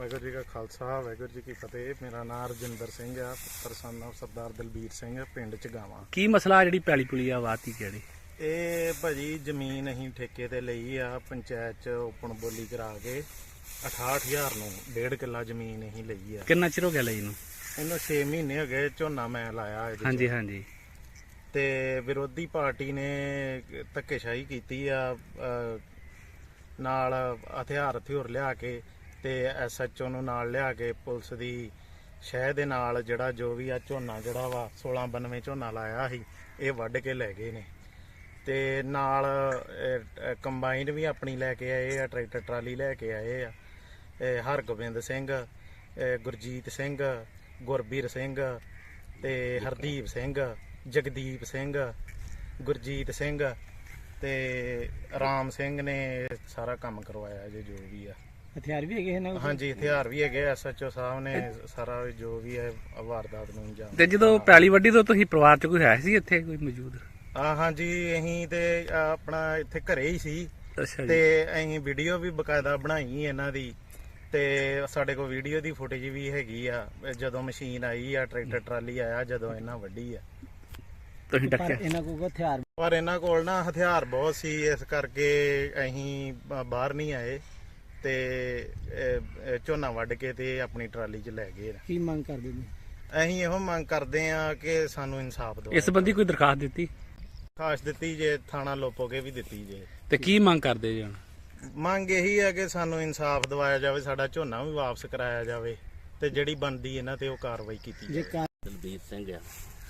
ਵਾਹਿਗੁਰੂ ਜੀ ਕਾ ਖਾਲਸਾ ਵਾਹਿਗੁਰੂ ਜੀ ਕੀ ਫਤਿਹ। ਮੇਰਾ ਨਾਮ ਰਜਿੰਦਰ ਸਿੰਘ ਆ ਪੁੱਤਰ ਸਨ ਸਰਦਾਰ ਦਲਬੀਰ ਸਿੰਘ ਪਿੰਡ ਚਗਾਵਾਂ ਕੀ ਮਸਲਾ ਜਿਹੜੀ ਪੈਲੀ ਪੁਲੀ ਆ ਵਾਤੀ ਕਿਹੜੀ? ਇਹ ਭਾਜੀ ਜ਼ਮੀਨ ਅਸੀਂ ਠੇਕੇ ਤੇ ਲਈ ਆ ਪੰਚਾਇਤ ਚ ਓਪਨ ਬੋਲੀ ਕਰਾ ਕੇ 68000 ਨੂੰ ਡੇਢ ਕਿੱਲਾ ਜ਼ਮੀਨ ਅਸੀਂ ਲਈ ਆ। ਕਿੰਨਾ ਚਿਰ ਹੋ ਗਿਆ ਲਈ ਨੂੰ? ਇਹਨੂੰ 6 ਮਹੀਨੇ ਹੋ ਗਏ ਝੋਨਾ ਮੈਂ ਲਾਇਆ ਇਹਦੇ 'ਚ। ਹਾਂਜੀ ਹਾਂਜੀ। ਤੇ ਵਿਰੋਧੀ ਪਾਰਟੀ ਨੇ ਧੱਕੇਸ਼ਾਹੀ ਕੀਤੀ ਆ ਅਹ, ਨਾਲ ਹਥਿਆਰ ਹਥਿਉਰ ਲਿਆ ਕੇ ਤੇ ਐਸਐਚਓ ਨੂੰ ਨਾਲ ਲਿਆ ਕੇ ਪੁਲਿਸ ਦੀ ਸ਼ਹਿ ਦੇ ਨਾਲ ਜਿਹੜਾ ਜੋ ਵੀ ਆ ਝੋਨਾ ਜਿਹੜਾ ਵਾ 1692 ਝੋਨਾ ਲਾਇਆ ਸੀ, ਇਹ ਵੱਢ ਕੇ ਲੈ ਗਏ ਨੇ। ਤੇ ਨਾਲ ਕੰਬਾਈਨ ਵੀ ਆਪਣੀ ਲੈ ਕੇ ਆਏ ਆ, ਟਰੈਕਟਰ ਟਰਾਲੀ ਲੈ ਕੇ ਆਏ ਆ। ਹਰਗੋਬਿੰਦ ਸਿੰਘ ਗੁਰਜੀਤ ਸਿੰਘ, ਗੁਰਬੀਰ ਸਿੰਘ ਤੇ ਹਰਦੀਪ ਸਿੰਘ, ਜਗਦੀਪ ਸਿੰਘ, ਗੁਰਜੀਤ ਸਿੰਘ ਤੇ ਰਾਮ ਸਿੰਘ ਨੇ ਸਾਰਾ ਕੰਮ ਕਰਵਾਇਆ ਜੇ ਜੋ ਵੀ ਆ। ਹਥਿਆਰ ਵੀ ਹੈਗੇ ਇਹਨਾਂ ਕੋਲ? ਹਾਂਜੀ ਹਥਿਆਰ ਵੀ ਹੈਗੇ ਐਸਐਚਓ ਸਾਹਿਬ ਨੇ ਸਾਰਾ ਜੋ ਵੀ ਹੈ ਵਾਰਦਾਤ ਨੂੰ ਅੰਜਾਮ ਤੇ ਜਦੋਂ ਪੈਲੀ ਵੱਡੀ ਤੋਂ ਤੁਸੀਂ ਪਰਿਵਾਰ ਚ ਕੋਈ ਹੈ ਸੀ ਇੱਥੇ ਕੋਈ ਮੌਜੂਦ? ਆ ਹਾਂਜੀ ਅਸੀਂ ਤੇ ਆਪਣਾ ਇੱਥੇ ਘਰੇ ਹੀ ਸੀ। ਅੱਛਾ ਤੇ ਅਸੀਂ ਵੀਡੀਓ ਵੀ ਬਕਾਇਦਾ ਬਣਾਈ ਇਹਨਾਂ ਦੀ। ਤੇ ਸਾਡੇ ਕੋਲ ਵੀਡੀਓ ਦੀ ਫੁਟੇਜ ਵੀ ਹੈਗੀ ਆ ਜਦੋਂ ਮਸ਼ੀਨ ਆਈ ਆ ਟਰੈਕਟਰ ਟਰਾਲੀ ਆਇਆ ਜਦੋਂ ਇਹਨਾਂ ਵੱਢੀ ਆ। ਤੁਸੀਂ ਪਰ ਡੱਕਿਆ? ਇਹਨਾਂ ਕੋਲ ਹਥਿਆਰ ਪਰ ਇਹਨਾਂ ਕੋਲ ਨਾ ਹਥਿਆਰ ਬਹੁਤ ਸੀ ਇਸ ਕਰਕੇ ਅਸੀਂ ਬ- ਬਾਹਰ ਨਹੀਂ ਆਏ। ਤੇ ਅਹ, ਅਹ, ਝੋਨਾ ਵੱਢ ਕੇ ਤੇ ਆਪਣੀ ਟਰਾਲੀ 'ਚ ਲੈ ਗਏ ਕੀ ਮੰਗ ਕਰਦੇ ਨੇ? ਅਸੀਂ ਇਹੋ ਮੰਗ ਕਰਦੇ ਆ ਕਿ ਸਾਨੂੰ ਇਨਸਾਫ ਦਿਓ। ਇਸ ਸੰਬੰਧੀ ਕੋਈ ਦਰਖਾਸਤ ਦਿੱਤੀ? ਖਾਸ ਦਿੱਤੀ ਜੇ ਥਾਣਾ ਲੋਪੋਗੇ ਵੀ ਦਿੱਤੀ ਜੇ। ਤੇ ਕੀ ਮੰਗ ਕਰਦੇ ਜੀ ਹੁਣ? ਮੰਗ ਇਹੀ ਹੈ ਕਿ ਸਾਨੂੰ ਇਨਸਾਫ ਦਿਵਾਇਆ ਜਾਵੇ ਸਾਡਾ ਝੋਨਾ ਵੀ ਵਾਪਸ ਕਰਾਇਆ ਜਾਵੇ ਤੇ ਜਿਹੜੀ ਬਣਦੀ ਇਹਨਾਂ ਤੇ ਉਹ ਕਾਰਵਾਈ ਕੀਤੀ ਜੇ ਕਾ- ਦਲਬੀਰ ਸਿੰਘ ਆ।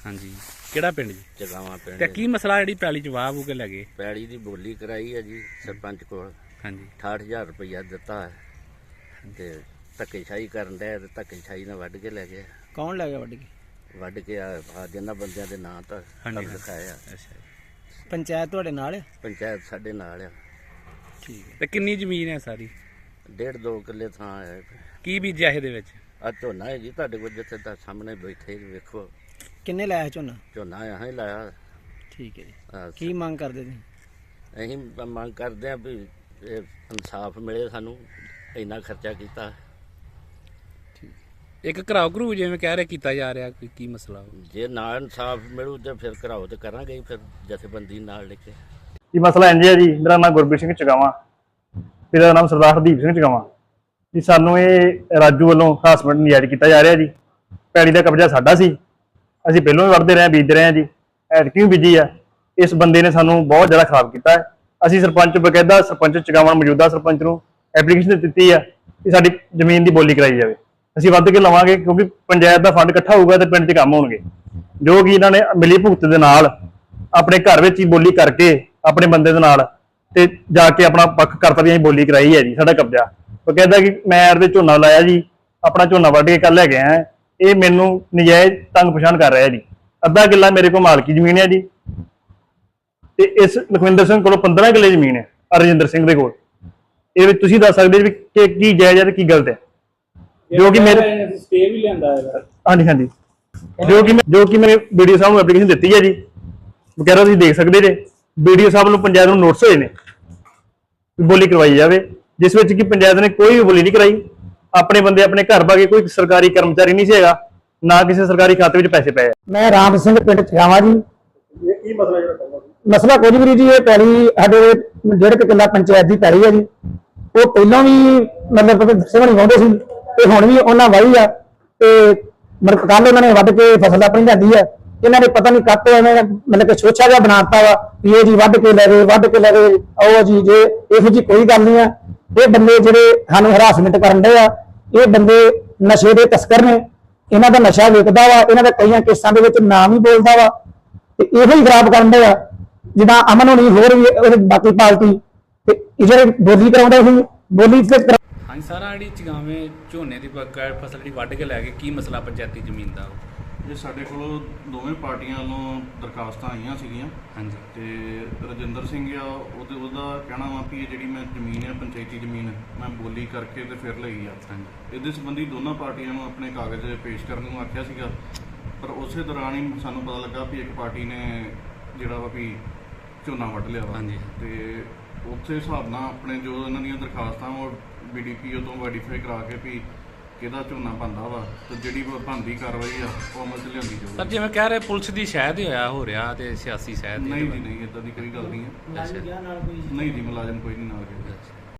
ਹਾਂਜੀ। ਕਿਹੜਾ ਪਿੰਡ ਜੀ? ਜਗਾਵਾਂ ਤੇ ਪਿੰਡ ਕੀ ਮਸਲਾ ਜਿਹੜੀ ਪੈਲੀ ਚ ਵਾਹ ਵੂ ਕੇ ਲੱਗੇ ਪੈੜੀ ਦੀ ਬੋਲੀ ਕਰਾਈ ਹੈ ਜੀ ਸਰਪੰਚ ਕੋਲ। ਹਾਂਜੀ। 68000 ਰੁਪਇਆ ਦਿੱਤਾ ਹੈ ਤੇ ਧੱਕੇਸ਼ਾਹੀ ਕਰਨ ਡਿਆ ਤੇ ਧੱਕੇਸ਼ਾਹੀ ਨਾਲ ਵੱਢ ਕੇ ਲੈ ਗਏ ਕੌਣ ਲੈ ਗਿਆ ਵੱਢ ਕੇ? ਵੱਢ ਕੇ ਆ ਆ ਜਿੰਨਾਂ ਬੰਦਿਆਂ ਦੇ ਨਾਂ ਤਾਂ ਹਾਂਜੀ, ਲਿਖਾਇਆ ਅੱਛਾ ਪੰਚਾਇਤ ਤੁਹਾਡੇ ਨਾਲ ਹੈ ਪੰਚਾਇਤ ਸਾਡੇ ਨਾਲ ਆ। ਠੀਕ ਹੈ। ਤੇ ਕਿੰਨੀ ਜ਼ਮੀਨ ਹੈ ਸਾਰੀ? ਡੇਢ ਦੋ ਕਿੱਲੇ ਥਾਂ ਹੈ। ਕੀ ਬੀਜਿਆ ਇਹਦੇ ਵਿੱਚ? ਆ ਝੋਨਾ ਹੈ ਜੀ ਤੁਹਾਡੇ ਕੋਲ ਜਿੱਥੇ ਤਾਂ ਸਾਹਮਣੇ ਬੈਠੇ ਜੀ, ਵੇਖੋ। ਕਿੰਨੇ ਲਾਇਆ ਝੋਨਾ? ਝੋਨਾ ਯਹਾਂ ਹੀ ਲਾਇਆ। ਠੀਕ ਹੈ ਜੀ। ਕੀ ਮੰਗ ਕਰਦੇ ਨੇ ਅਸੀਂ ਮੰਗ ਕਰਦੇ ਆ ਵੀ ਇਹ ਇਨਸਾਫ ਮਿਲੇ ਸਾਨੂੰ ਇੰਨਾ ਖਰਚਾ ਕੀਤਾ। ਇੱਕ ਘਰਾਓ ਘਰੂ ਜਿਵੇਂ ਕਹਿ ਰਹੇ ਕੀਤਾ ਜਾ ਰਿਹਾ ਕੋਈ ਕੀ ਮਸਲਾ ਵਾ? ਜੇ ਨਾ ਇਨਸਾਫ ਮਿਲੂ ਤੇ ਫਿਰ ਘਰਾਓ ਤੇ ਕਰਾਂਗੇ ਹੀ ਫਿਰ ਜਥੇਬੰਦੀ ਨਾਲ ਲੈ ਕੇ। ਇਹ ਮਸਲਾ ਇੰਜ ਹੈ ਜੀ? ਮੇਰਾ ਨਾਮ ਗੁਰਬੀਰ ਸਿੰਘ ਚਗਾਵਾਂ। ਪਿਤਾ ਦਾ ਨਾਮ ਸਰਦਾਰ ਹਰਦੀਪ ਸਿੰਘ ਚਗਾਵਾਂ। ਜੀ ਸਾਨੂੰ ਇਹ ਰਾਜੂ ਵੱਲੋਂ ਹਰਾਸਮੈਂਟ ਨਜਾਇਜ਼ ਕੀਤਾ ਜਾ ਰਿਹਾ ਜੀ। ਪੈੜੀ ਦਾ ਕਬਜ਼ਾ ਸਾਡਾ ਸੀ। ਅਸੀਂ ਪਹਿਲਾਂ ਵੀ ਵੜਦੇ ਰਹੇ ਹਾਂ, ਬੀਜਦੇ ਰਹੇ ਹਾਂ ਜੀ। ਐਤਕੀ ਵੀ ਬੀਜੀ ਆ। ਇਸ ਬੰਦੇ ਨੇ ਸਾਨੂੰ ਬਹੁਤ ਜ਼ਿਆਦਾ ਖਰਾਬ ਕੀਤਾ ਹੈ। ਅਸੀਂ ਸਰਪੰਚ ਬਕਾਇਦਾ ਸਰਪੰਚ ਚਗਾਵਾਂ ਮੌਜੂਦਾ ਸਰਪੰਚ ਨੂੰ ਐਪਲੀਕੇਸ਼ਨ ਦਿੱਤੀ ਆ ਕਿ ਸਾਡੀ ਜ਼ਮੀਨ ਦੀ ਬੋਲੀ ਕਰਾਈ ਜਾਵੇ। ਅਸੀਂ ਵੱਧ ਕੇ ਲਵਾਂਗੇ ਕਿਉਂਕਿ ਪੰਚਾਇਤ ਦਾ ਫੰਡ ਇਕੱਠਾ ਹੋਊਗਾ ਤੇ ਪਿੰਡ 'ਚ ਕੰਮ ਹੋਣਗੇ। ਜੋ ਕਿ ਇਹਨਾਂ ਨੇ ਮਿਲੀ ਭੁਗਤ ਦੇ ਨਾਲ ਆਪਣੇ ਘਰ ਵਿੱਚ ਹੀ ਬੋਲੀ ਕਰਕੇ ਆਪਣੇ ਬੰਦੇ ਦੇ ਨਾਲ ਤੇ ਜਾ ਕੇ ਆਪਣਾ ਪੱਖ ਕਰਤਾ ਵੀ ਅਸੀਂ ਬੋਲੀ ਕਰਾਈ ਹੈ ਜੀ, ਸਾਡਾ ਕਬਜ਼ਾ। ਉਹ ਕਹਿੰਦਾ ਕਿ ਮੈਂ ਇਹਦੇ ਝੋਨਾ ਲਾਇਆ ਜੀ, ਆਪਣਾ ਝੋਨਾ ਵੱਢ ਕੇ ਕੱਲ ਲੈ ਗਿਆ ਇਹ ਮੈਨੂੰ ਨਜਾਇਜ਼ ਤੰਗ ਪਛਾਣ ਕਰ ਰਿਹਾ ਜੀ। ਅੱਧਾ ਕਿੱਲਾ ਮੇਰੇ ਕੋਲ ਮਾਲਕੀ ਜ਼ਮੀਨ ਹੈ ਜੀ। ਤੇ ਇਸ ਲਖਵਿੰਦਰ ਸਿੰਘ ਕੋਲੋਂ 15 ਕਿੱਲੇ ਜ਼ਮੀਨ ਹੈ ਅਰਜਿੰਦਰ ਸਿੰਘ ਦੇ ਕੋਲ। ਇਹ ਵੀ ਤੁਸੀਂ ਦੱਸ ਸਕਦੇ ਜੀ ਕਿ ਕੀ ਜਾਇਜ਼ ਹੈ ਤੇ ਕੀ ਗਲਤ ਹੈ। ਜੋ ਕਿ ਮੇਰੇ ਸਟੇ ਵੀ ਲਿਆਂਦਾ ਹੈ ਹਾਂਜੀ ਹਾਂਜੀ। ਜੋ ਕਿ ਜੋ ਕਿ ਮੈਂ ਵੀਡੀਓ ਸਾਹਿਬ ਨੂੰ ਐਪਲੀਕੇਸ਼ਨ ਦਿੱਤੀ ਹੈ ਜੀ ਵਗੈਰਾ ਤੁਸੀਂ ਦੇਖ ਸਕਦੇ ਜੇ। ਵੀਡੀਓ ਸਾਹਿਬ ਨੂੰ ਪੰਚਾਇਤ ਨੂੰ ਨੋਟਿਸ ਹੋਏ ਨੇ ਬੋਲੀ ਕਰਵਾਈ ਜਾਵੇ ਜਿਸ ਵਿੱਚ ਕਿ ਪੰਚਾਇਤ ਨੇ ਕੋਈ ਵੀ ਬੋਲੀ ਨਹੀਂ ਕਰਾਈ। ਆਪਣੇ ਬੰਦੇ ਆਪਣੇ ਘਰ ਬਾਗੇ ਕੋਈ ਸਰਕਾਰੀ ਕਰਮਚਾਰੀ ਨਹੀਂ ਸੀ ਹੈਗਾ ਨਾ ਕਿਸੇ ਸਰਕਾਰੀ ਖਾਤੇ ਵਿੱਚ ਪੈਸੇ ਪਏ ਮੈਂ ਰਾਮ ਸਿੰਘ ਪਿੰਡ ਚਗਾਵਾ ਜੀ। ਇਹ ਕੀ ਮਸਲਾ ਜਿਹੜਾ ਮਸਲਾ ਕੁਝ ਵੀ ਨਹੀਂ ਜੀ, ਇਹ ਪੈਲੀ ਸਾਡੇ ਡੇਢ ਕੁ ਕਿੱਲਾ ਪੰਚਾਇਤ ਦੀ ਪੈਲੀ ਹੈ ਜੀ। ਉਹ ਪਹਿਲਾਂ ਵੀ ਮਤਲਬ ਕਿ ਨਹੀਂ ਵਾਉਂਦੇ ਸੀ, ਤੇ ਹੁਣ ਵੀ ਉਹਨਾਂ ਵਾਹੀ ਆ, ਤੇ ਮਤਲਬ ਕੱਲ ਉਹਨਾਂ ਨੇ ਵੱਢ ਕੇ ਫਸਲ ਆਪਣੀ ਲਿਆਂਦੀ ਆ। ਇਹਨਾਂ ਨੇ ਪਤਾ ਨਹੀਂ ਕੱਤ ਐਵੇਂ ਮਤਲਬ ਕਿ ਸੋਚਿਆ ਜਿਹਾ ਬਣਾਤਾ ਵਾ ਵੀ ਇਹ ਜੀ ਵੱਢ ਕੇ ਲੈ ਗਏ, ਵੱਢ ਕੇ ਲੈ ਗਏ ਉਹ ਜੀ, ਜੇ ਇਹੋ ਜੀ ਕੋਈ ਗੱਲ ਨਹੀਂ ਆ। ਇਹ ਬੰਦੇ ਜਿਹੜੇ ਸਾਨੂੰ ਹਰਾਸਮੈਂਟ ਕਰਨ ਦੇ ਆ, ਇਹ ਬੰਦੇ ਨਸ਼ੇ ਦੇ ਤਸਕਰ ਨੇ। ਇਹਨਾਂ ਦਾ ਨਸ਼ਾ ਵਿਕਦਾ ਵਾ, ਇਹਨਾਂ ਦਾ ਕਈਆਂ ਕੇਸਾਂ ਦੇ ਵਿੱਚ ਨਾਮ ਹੀ ਬੋਲਦਾ ਵਾ, ਤੇ ਇਹੋ ਹੀ ਖਰਾਬ ਕਰਨ ਦੇ ਆ। ਜਿੱਦਾਂ ਅਮਨ ਹੋਣੀ ਹੋਰ ਵੀ ਉਹਦੇ ਬਾਕੀ ਪਾਰਟੀ ਤੇ ਇਹ ਜਿਹੜੇ ਬੋਲੀ ਕਰਾਉਂਦੇ ਸੀ ਬੋਲੀ ਤੇ ਕਰਾ- ਹਾਂਜੀ ਸਾਰਾ ਜਿਹੜੀ ਚਗਾਵੇਂ ਝੋਨੇ ਦੀ ਬਕਾਇਆ ਫਸਲ ਜਿਹੜੀ ਵੱਢ ਕੇ ਲੈ ਗਏ ਕੀ ਮਸਲਾ ਪੰਚਾਇਤੀ ਜ਼ਮੀਨ ਦਾ? ਇਹ ਸਾਡੇ ਕੋਲ ਦੋਵੇਂ ਪਾਰਟੀਆਂ ਵੱਲੋਂ ਦਰਖਾਸਤਾਂ ਆਈਆਂ ਸੀਗੀਆਂ। ਹਾਂਜੀ। ਤੇ ਰਜਿੰਦਰ ਸਿੰਘ ਆ ਉਹਦੇ ਉਹਦਾ ਕਹਿਣਾ ਵਾ ਵੀ ਇਹ ਜਿਹੜੀ ਮੈਂ ਜ਼ਮੀਨ ਹੈ ਪੰਚਾਇਤੀ ਜ਼ਮੀਨ ਮੈਂ ਬੋਲੀ ਕਰਕੇ ਤੇ ਫਿਰ ਲਈ ਆ। ਹਾਂਜੀ। ਇਹਦੇ ਸੰਬੰਧੀ ਦੋਨਾਂ ਪਾਰਟੀਆਂ ਨੂੰ ਆਪਣੇ ਕਾਗਜ਼ ਪੇਸ਼ ਕਰਨ ਨੂੰ ਆਖਿਆ ਸੀਗਾ। ਪਰ ਉਸੇ ਦੌਰਾਨ ਹੀ ਸਾਨੂੰ ਪਤਾ ਲੱਗਾ ਵੀ ਇੱਕ ਪਾਰਟੀ ਨੇ ਜਿਹੜਾ ਵਾ ਵੀ ਝੋਨਾ ਵੱਢ ਲਿਆ ਵਾ ਹਾਂਜੀ। ਤੇ ਉਸੇ ਹਿਸਾਬ ਨਾਲ ਆਪਣੇ ਜੋ ਇਹਨਾਂ ਦੀਆਂ ਦਰਖਾਸਤਾਂ ਉਹ ਬੀਡੀਪੀਓ ਤੋਂ ਵੈਰੀਫਾਈ ਕਰਾ ਕੇ ਵੀ ਕਿਹਦਾ ਝੋਨਾ ਬੰਦਾ ਵਾ ਤੇ ਜਿਹੜੀ ਬੰਦੀ ਕਾਰਵਾਈ ਆ ਉਹ ਅਮਲ 'ਚ ਲਿਆਂਦੀ ਸਰ ਜਾਊਗੀ ਜਿਵੇਂ ਕਹਿ ਰਹੇ ਪੁਲਿਸ ਦੀ ਸ਼ਾਇਦ ਹੀ ਹੋਇਆ ਹੋ ਰਿਹਾ ਤੇ ਸਿਆਸੀ ਸ਼ਾਇਦ ਹੀ ਨਹੀਂ ਜੀ ਨਹੀਂ ਇਦਾਂ ਦੀ ਕੋਈ ਗੱਲ ਨਹੀਂ ਹੈ। ਨਹੀਂ ਜੀ ਮੁਲਾਜ਼ਮ ਕੋਈ ਨਹੀਂ ਨਾਲ ਗਿਆ।